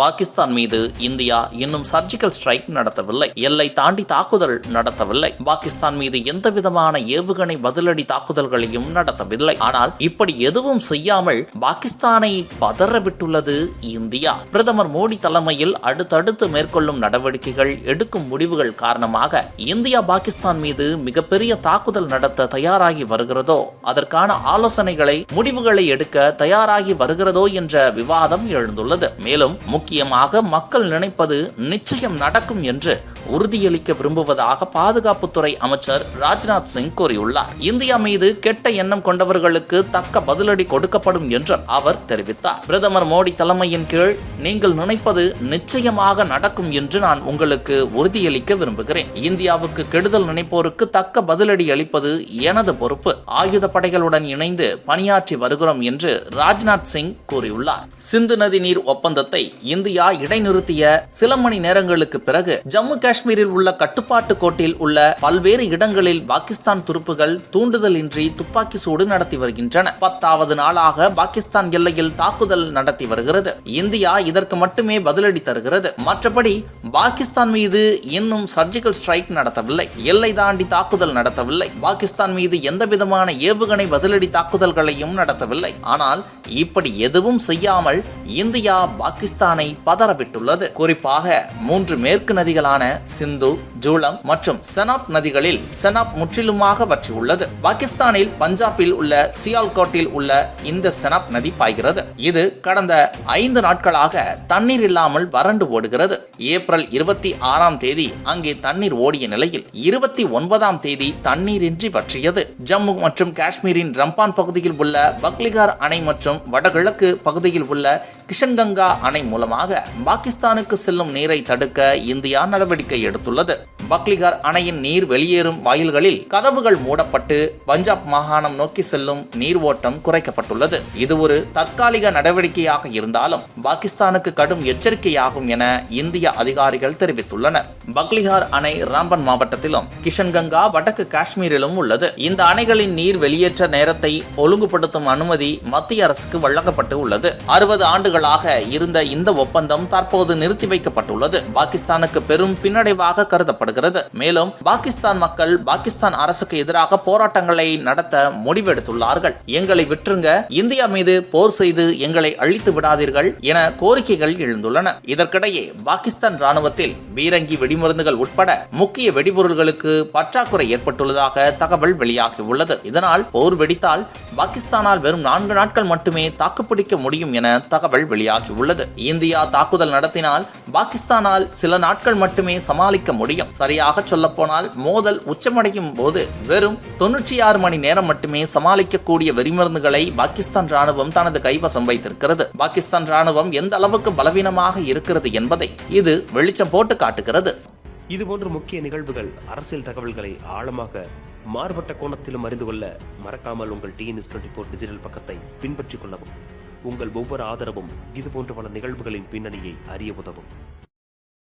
பாகிஸ்தான் மீது இந்தியா இன்னும் surgical strike நடத்தவில்லை. எல்லை தாண்டி தாக்குதல் நடத்தவில்லை. பாகிஸ்தான் மீது எந்த விதமான ஏவுகணை பதிலடி தாக்குதல்களையும் நடத்தவில்லை. ஆனால் இப்படி எதுவும் செய்யாமல் பாகிஸ்தானை பதற விட்டுள்ளது இந்தியா. பிரதமர் மோடி தலைமையில் அடுத்தடுத்து மேற்கொள்ளும் நடவடிக்கைகள் எடுக்கும் முடிவுகள் காரணமாக இந்தியா பாகிஸ்தான் மீது மிகப்பெரிய தாக்குதல் நடத்த தயாராகி வருகிறதோ அதற்கான ஆலோசனைகளை முடிவுகளை எடுக்க தயாராகி வருகிறதோ என்ற விவாதம் எழுந்துள்ளது. மேலும் முக்கியமாக மக்கள் நினைப்பது நிச்சயம் நடக்கும் என்று உறுதியளிக்க விரும்புவதாக பாதுகாப்புத்துறை அமைச்சர் ராஜ்நாத் சிங் கூறியுள்ளார். இந்தியா மீது கெட்ட எண்ணம் கொண்டவர்களுக்கு தக்க பதிலடி கொடுக்கப்படும் என்றும் அவர் தெரிவித்தார். பிரதமர் மோடி தலைமையின் கீழ் நீங்கள் நினைப்பது நிச்சயமாக நடக்கும் என்று நான் உங்களுக்கு உறுதியளிக்க விரும்புகிறேன். இந்தியாவுக்கு கெடுதல் நினைப்போருக்கு தக்க பதிலடி அளிப்பது எனது பொறுப்பு. ஆயுத படைகளுடன் இணைந்து பணியாற்றி வருகிறோம் என்று ராஜ்நாத் சிங் கூறியுள்ளார். சிந்து நதி நீர் ஒப்பந்தத்தை இந்தியா இடைநிறுத்திய சில மணி நேரங்களுக்கு பிறகு ஜம்மு காஷ்மீரில் உள்ள கட்டுப்பாட்டு கோட்டில் உள்ள பல்வேறு இடங்களில் பாகிஸ்தான் துருப்புகள் தூண்டுதலின்றி துப்பாக்கி சூடு நடத்தி வருகின்றன. பத்தாவது நாளாக பாகிஸ்தான் எல்லையில் தாக்குதல் நடத்தி வருகிறது. இந்தியா இதற்கு மட்டுமே பதிலடி தருகிறது. மற்றபடி பாகிஸ்தான் மீது இன்னும் சர்ஜிக்கல் ஸ்ட்ரைக் நடத்தவில்லை. எல்லை தாண்டி தாக்குதல் நடத்தவில்லை. பாகிஸ்தான் மீது எந்த விதமான ஏவுகணை பதிலடி தாக்குதல்களையும் நடத்தவில்லை. ஆனால் இப்படி எதுவும் செய்யாமல் இந்தியா பாகிஸ்தானை பதறவிட்டுள்ளது. குறிப்பாக மூன்று மேற்கு நதிகளான சிந்து ஜூலம் மற்றும் செனாப் நதிகளில் செனாப் முற்றிலுமாக வற்றியுள்ளது. பாகிஸ்தானில் பஞ்சாபில் உள்ள சியால்கோட்டில் உள்ள இந்த செனாப் நதி பாய்கிறது. இது கடந்த ஐந்து நாட்களாக தண்ணீர் இல்லாமல் வறண்டு ஓடுகிறது. ஏப்ரல் இருபத்தி ஆறாம் தேதி அங்கே தண்ணீர் ஓடிய நிலையில் இருபத்தி ஒன்பதாம் தேதி தண்ணீரின்றி வற்றியது. ஜம்மு மற்றும் காஷ்மீரின் ரம்பான் பகுதியில் உள்ள பக்லிகார் அணை மற்றும் வடகிழக்கு பகுதியில் உள்ள கிஷன்கங்கா அணை மூலமாக பாகிஸ்தானுக்கு செல்லும் நீரை தடுக்க இந்தியா நடவடிக்கை எடுத்துள்ளது. பக்லிகார் அணையின் நீர் வெளியேறும் வாயில்களில் கதவுகள் மூடப்பட்டு பஞ்சாப் மாகாணம் நோக்கி செல்லும் நீர் ஓட்டம் குறைக்கப்பட்டுள்ளது. இது ஒரு தற்காலிக நடவடிக்கையாக இருந்தாலும் பாகிஸ்தானுக்கு கடும் எச்சரிக்கையாகும் என இந்திய அதிகாரிகள் தெரிவித்துள்ளனர். பக்லிஹார் அணை ராம்பன் மாவட்டத்திலும் கிஷன்கங்கா வடக்கு காஷ்மீரிலும் உள்ளது. இந்த அணைகளின் நீர் வெளியேற்ற நேரத்தை ஒழுங்குபடுத்தும் அனுமதி மத்திய அரசுக்கு வழங்கப்பட்டு உள்ளது. அறுபது ஆண்டுகளாக இருந்த இந்த ஒப்பந்தம் தற்போது நிறுத்தி வைக்கப்பட்டுள்ளது. பாகிஸ்தானுக்கு பெரும் பின்னடைவாக கருதப்படுகிறது. மேலும் பாகிஸ்தான் மக்கள் பாகிஸ்தான் அரசுக்கு எதிராக போராட்டங்களை நடத்த முடிவெடுத்துள்ளார்கள். எங்களை விற்றுங்க இந்தியா மீது போர் செய்து எங்களை அழித்து விடாதீர்கள் என கோரிக்கைகள் எழுந்துள்ளன. இதற்கிடையே பாகிஸ்தான் ராணுவத்தில் பீரங்கி வெடிமருந்துகள் உட்பட முக்கிய வெடிபொருள்களுக்கு பற்றாக்குறை ஏற்பட்டுள்ளதாக தகவல் வெளியாகியுள்ளது. இதனால் போர் வெடித்தால் பாகிஸ்தானால் வெறும் நான்கு நாட்கள் மட்டுமே தாக்குப்பிடிக்க முடியும் என தகவல் வெளியாகியுள்ளது. இந்தியா தாக்குதல் நடத்தினால் பாகிஸ்தானால் சில நாட்கள் மட்டுமே சமாளிக்க முடியும். சரியாக சொல்லப்போனால் மோதல் உச்சமடையும் போது வெறும் தொன்னூற்றி ஆறு மணி நேரம் மட்டுமே சமாளிக்கக்கூடிய வெடிமருந்துகளை பாகிஸ்தான் ராணுவம் தனது கைவசம் வைத்திருக்கிறது. பாகிஸ்தான் ராணுவம் எந்த அளவுக்கு பலவீனமாக இருக்கிறது என்பதை இது வெளிச்சம் போட்டு காட்டுகிறது. இதுபோன்ற முக்கிய நிகழ்வுகள் அரசியல் தகவல்களை ஆழமாக மாறுபட்ட கோணத்திலும் அறிந்து கொள்ள மறக்காமல் உங்கள் டிஎன்எஸ் டுவெண்ட்டி ஃபோர் டிஜிட்டல் பக்கத்தை பின்பற்றிக் கொள்ளவும். உங்கள் ஒவ்வொரு ஆதரவும் இதுபோன்ற பல நிகழ்வுகளின் பின்னணியை அறிய உதவும்.